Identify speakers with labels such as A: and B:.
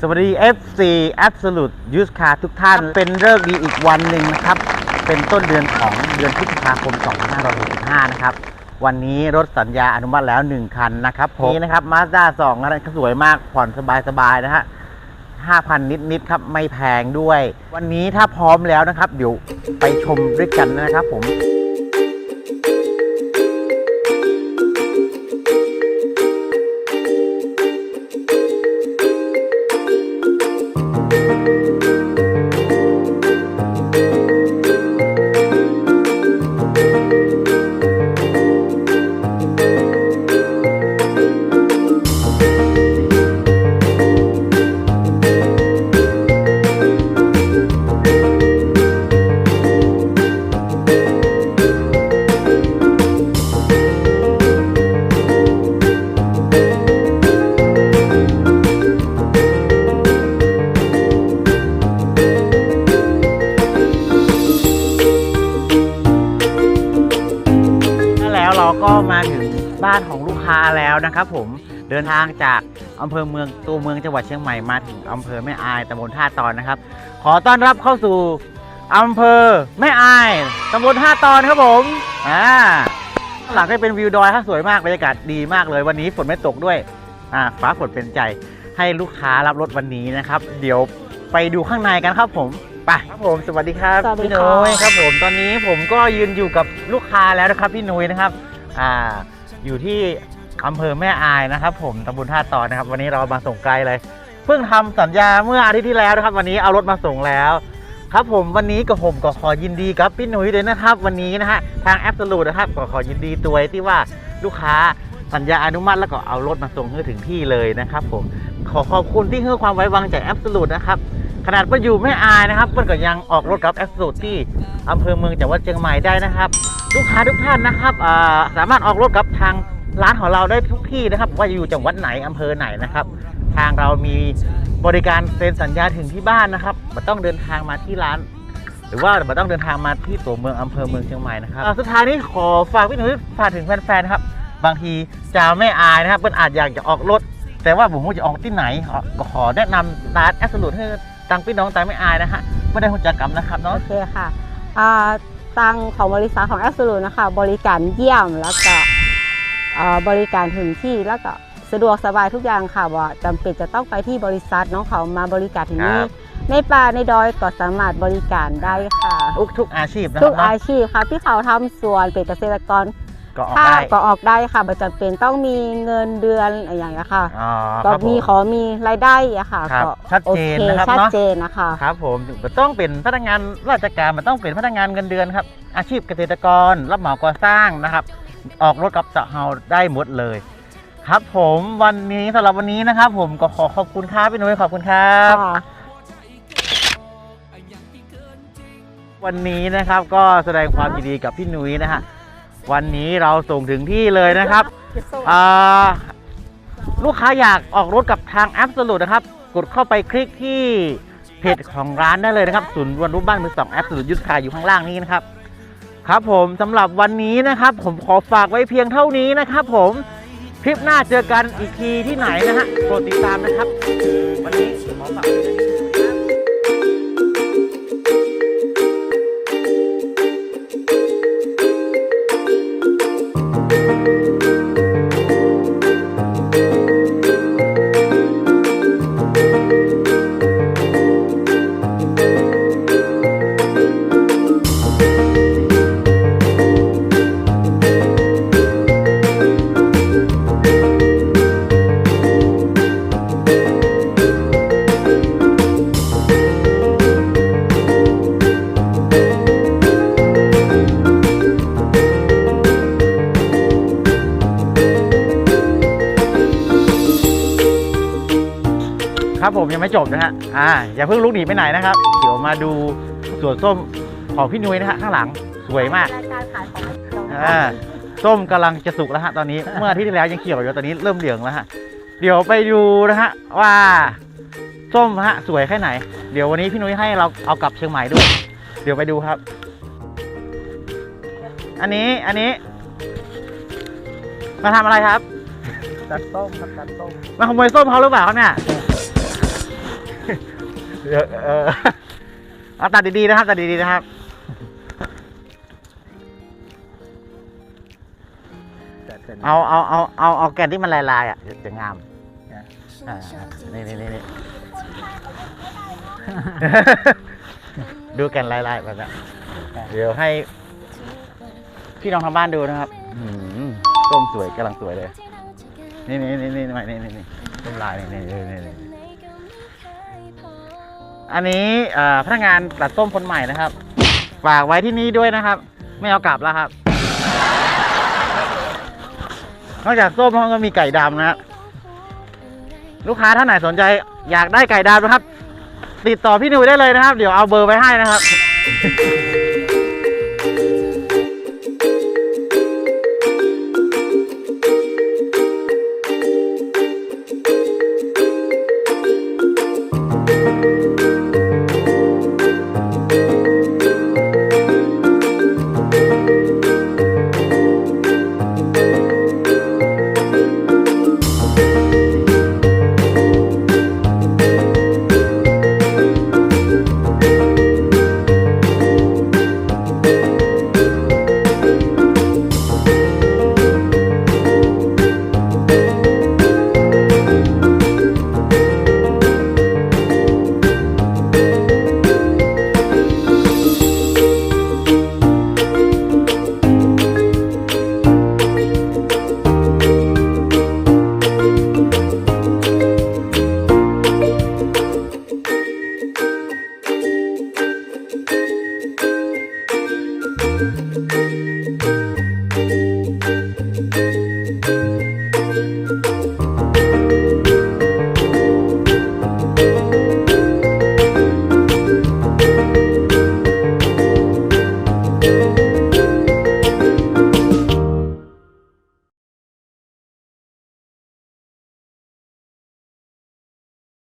A: สวัสดี FC Absolute Use Car ทุกท่าน เป็นเลิกษ์ดีอีกวันหนึ่งนะครับ เป็นต้นเดือนของเดือนพฤษภาคม 2565 นะครับ วันนี้รถสัญญาอนุมัติแล้ว 1 คันนะครับผมนี่นะครับ Mazda 2นะสวยมาก ผ่อนสบายๆ นะฮะ 5,000 นิดๆ ครับ ไม่แพงด้วย วันนี้ถ้าพร้อมแล้วนะครับ เดี๋ยวไปชมด้วยกันนะครับผม เราก็มาถึงบ้านของลูกค้าแล้วนะครับผมเดินทางจากอำเภอเมืองตัวเมืองจังหวัดเชียงใหม่มาถึงอำเภอแม่อายตำบลท่าตอนนะครับ ขอต้อนรับเข้าสู่อำเภอแม่อายตำบลท่าตอนครับผมอ่าข้างหลังก็เป็นวิวดอยครับสวยมากบรรยากาศดีมากเลยวันนี้ฝนไม่ตกด้วยอ่าฟ้าฝนเป็นใจให้ลูกค้ารับรถวันนี้นะครับ เดี๋ยวไปดูข้างในกันครับผมไปครับผมสวัสดีครับ
B: สวัสดี
A: พี่
B: ค่ะ
A: นุ้ยครับผมตอนนี้ผมก็ยืนอยู่กับลูกค้าแล้วนะครับพี่นุ้ยนะครับ อ่า อยู่ที่อำเภอแม่อายนะครับ ผมตำบลท่าตอนนะครับ วันนี้เรามาส่งไกลเลย เพิ่งทำสัญญาเมื่ออาทิตย์ที่แล้วนะครับ วันนี้เอารถมาส่งแล้ว ครับผมวันนี้กับผมก็ขอยินดีกับพี่หนุ่ยเลยนะครับ วันนี้นะฮะทางแอปสลูนะครับก็ขอยินดีตัวที่ว่าลูกค้าสัญญาอนุมัติแล้วก็เอารถมาส่งให้ถึงที่เลยนะครับ ผมขอขอบคุณที่ให้ความไว้วางใจแอปสลูนะครับขนาดเพื่อยู่แม่อายนะครับเพื่อนก็ยังออกรถกับแอปสลูที่อำเภอเมืองจังหวัดเชียงใหม่ได้นะครับ ลูกค้าทุกท่านนะครับสามารถออกรถกับทางร้านของเราได้ทุกที่นะครับ ว่าอยู่จังหวัดไหนอำเภอไหนนะครับ ทางเรามีบริการเซ็นสัญญาถึงที่บ้านนะครับไม่ต้องเดินทางมาที่ร้าน หรือว่าไม่ต้องเดินทางมาที่ตัวเมืองอำเภอเมืองเชียงใหม่นะครับสุดท้ายนี้ขอฝากพี่หนุ่ยฝากถึงแฟนๆนะครับ บางทีจะไม่อายนะครับเพื่อนอาจอยากจะออกรถ แต่ว่าผมว่าจะออกที่ไหนก็ขอแนะนำร้านแอสลูดให้ตังพี่น้องตายไม่อายนะฮะไม่ได้หุ่นจักกรรมนะครับเนาะ
B: โอเคค่ะ ตังของบริษัทของ a อ s o l u t e นะคะ บริการเยี่ยมแล้วก็อ่าบริการถึงที่แล้วก็สะดวกสบายทุกอย่างค่ะว่าจำเป็นจะต้องไปที่บริษัทน้องเขามาบริการถึงนี้ในป่าในดอยก็สามารถบริการได้ค่ะ
A: ทุกทุกอาชีพนะค
B: ทุ
A: รั
B: ก
A: บเนาะ
B: อาชีพค่ะที่เขาทำสวนเป็นเกษตรกร
A: ก็ออก
B: ถ้า
A: ได้
B: ก็ออกได้ค่ะไม่จำเป็นต้องมีเงินเดือนอะไรอย่างเงี้ยค่ะ
A: อ๋อค
B: ก็
A: รับผ
B: มี
A: ม
B: ขอมีรายได้อะค่ะ
A: ครับ
B: ก็
A: ชัดเจน
B: โอ
A: นะครับ
B: ชัด
A: เนาะ
B: เจนนะคะ
A: ครับผมมันต้องเป็นพนักงานราชการมันต้องเป็นพนักงานเงินเดือนครับ อาชีพเกษตรกรรับเหมาก่อสร้างนะครับ ออกรถกับจะเฮาได้หมดเลย ครับผมวันนี้สำหรับวันนี้นะครับ ผมก็ขอขอบคุณครับพี่นุ้ยขอบคุณครับ
B: ค่ะ
A: วันนี้นะครับก็แสดงความยินดีกับพี่นุ้ยนะฮะ วันนี้เราส่งถึงที่เลยนะครับอ่าลูกค้าอยากออกรถกับทางแอปสลุดนะครับ กดเข้าไปคลิกที่เพจของร้านได้เลยนะครับศูนย์รวนรูปบ้านมือสองแอปสลุดยุทธคาอยู่ข้างล่างนี้นะครับ ครับผมสำหรับวันนี้นะครับ ผมขอฝากไว้เพียงเท่านี้นะครับผมคลิปหน้าเจอกันอีกทีที่ไหนนะฮะโปรดติดตามนะครับ วันนี้ขอฝาก ผมยังไม่จบนะฮะอ่าอย่าเพิ่งลุกหนีไปไหนนะครับ เดี๋ยวมาดูสวนส้มของพี่นุ้ยนะฮะข้างหลังสวยมาก
B: รายการขายของ
A: อ่าส้มกำลังจะสุกแล้วฮะตอนนี้ เมื่ออาทิตย์ที่แล้วยังเขียวอยู่ตอนนี้เริ่มเหลืองแล้วฮะเดี๋ยวไปดูนะฮะว่าส้มฮะสวยแค่ไหน เดี๋ยววันนี้พี่นุ้ยให้เราเอากลับเชียงใหม่ด้วย เดี๋ยวไปดูครับ อันนี้อันนี้ มาทำอะไรครับ
C: ตัดส้มครับตัดส้ม
A: มาขโมยส้มเขาหรือเปล่าครับเนี่ย เออเออเอาตัดดีๆนะครับตัดดีๆนะครับ
C: จัดกัน
A: เอาเอาเอาเอาเอาแกนที่มันลายๆอะจะงามอ่านี่นี่นี่นี่ ดูแกนลายๆแบบนี้เดี๋ยวให้พี่น้องทางบ้านดูนะครับอืมต้มสวยกำลังสวยเลย นี่นี่นี่นี่นี่นี่นี่ต้มลายนี่นี่นี่นี่นี่ อันนี้พนักงานตัดส้มคนใหม่นะครับ ฝากไว้ที่นี่ด้วยนะครับ ไม่เอากลับแล้วครับ นอกจากส้มเขาก็มีไก่ดำนะครับลูกค้าท่านไหนสนใจอยากได้ไก่ดำนะครับ ติดต่อพี่หนุ่ยได้เลยนะครับ เดี๋ยวเอาเบอร์ไว้ให้นะครับ